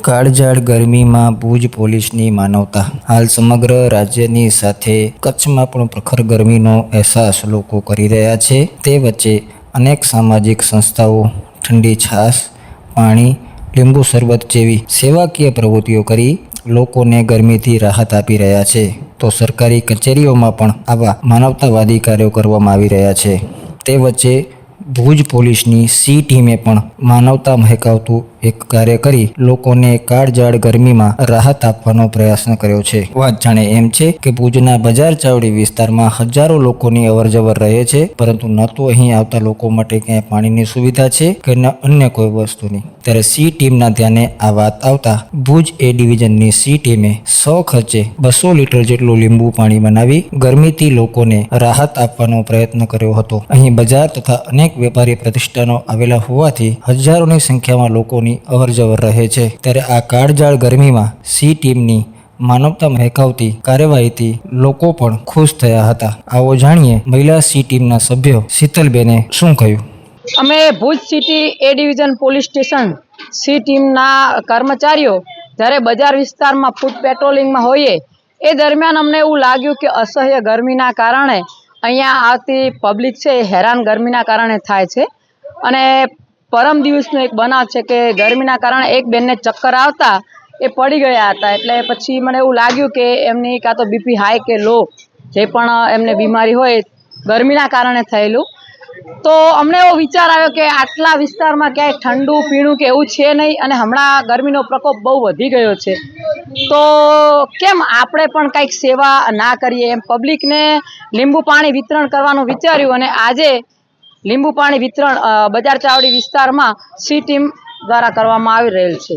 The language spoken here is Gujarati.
કાળઝાળ ગરમીમાં ભુજ પોલીસની માનવતા. હાલ સમગ્ર રાજ્યની સાથે કચ્છમાં પણ પ્રખર ગરમીનો અહેસાસ લોકો કરી રહ્યા છે. તે વચ્ચે અનેક સામાજિક સંસ્થાઓ, ઠંડી છાશ પાણી, લીંબુ શરબત જેવી સેવાકીય પ્રવૃત્તિઓ કરી લોકોને ગરમીથી રાહત આપી રહ્યા છે. તો સરકારી કચેરીઓમાં પણ આવા માનવતાવાદી કાર્યો કરવામાં આવી રહ્યા છે. તે વચ્ચે ભુજ પોલીસની સી ટીમે પણ માનવતા મહેકાવતું એક કાર્ય કરી લોકોને કાળજાળ ગરમીમાં રાહત આપવાનો પ્રયત્ન કર્યો છે. વાત જાણે એમ છે કે ભુજના બજાર ચાવડી વિસ્તારમાં હજારો લોકોની અવરજવર રહે છે, પરંતુ ન તો અહીં આવતા લોકો માટે ક્યાંય પાણીની સુવિધા છે કે ન અન્ય કોઈ વસ્તુની. ત્યારે સી ટીમના ધ્યાને આ વાત આવતા ભુજ એ ડિવિઝનની સી ટીમે સો ખર્ચે બસો લીટર જેટલું લીંબુ પાણી બનાવી ગરમીથી લોકોને રાહત આપવાનો પ્રયત્ન કર્યો હતો. અહીં બજાર તથા અનેક વેપારી પ્રતિષ્ઠાનો આવેલા હોવાથી હજારોની સંખ્યામાં લોકોની અવરજવર રહે છે. ત્યારે આ કાળજાળ ગરમીમાં સી ટીમની માનવતા મહેકાવતી કાર્યવાહીથી લોકો પણ ખુશ થયા હતા. આવો જાણીએ મહિલા સી ટીમના સભ્યો શીતલબેને શું કહ્યું? અમે Bhuj city A division police station C ટીમના કર્મચારીઓ જ્યારે બજાર વિસ્તારમાં ફૂડ પેટ્રોલિંગમાં હોઈએ, એ દરમિયાન અમને એવું લાગ્યું કે અસહ્ય ગરમીના કારણે અહીંયા આવતી પબ્લિક છે એ હેરાન ગરમીના કારણે થાય છે. અને પરમ દિવસનો એક બનાવ છે કે ગરમીના કારણે એક બેનને ચક્કર આવતા એ પડી ગયા હતા. એટલે પછી મને એવું લાગ્યું કે એમની કાં તો બીપી હાઈ કે લો, જે પણ એમને બીમારી હોય, ગરમીના કારણે થયેલું. તો અમને એવો વિચાર આવ્યો કે આટલા વિસ્તારમાં ક્યાંય ઠંડુ, પીણું કે એવું છે નહીં અને હમણાં ગરમીનો પ્રકોપ બહુ વધી ગયો છે. તો કેમ આપણે પણ કંઈક સેવા ના કરીએ? એમ પબ્લિકને લીંબુ પાણી વિતરણ કરવાનું વિચાર્યું અને આજે લીંબુ પાણી વિતરણ બજાર ચાવડી વિસ્તારમાં સી ટીમ દ્વારા કરવામાં આવી રહેલ છે.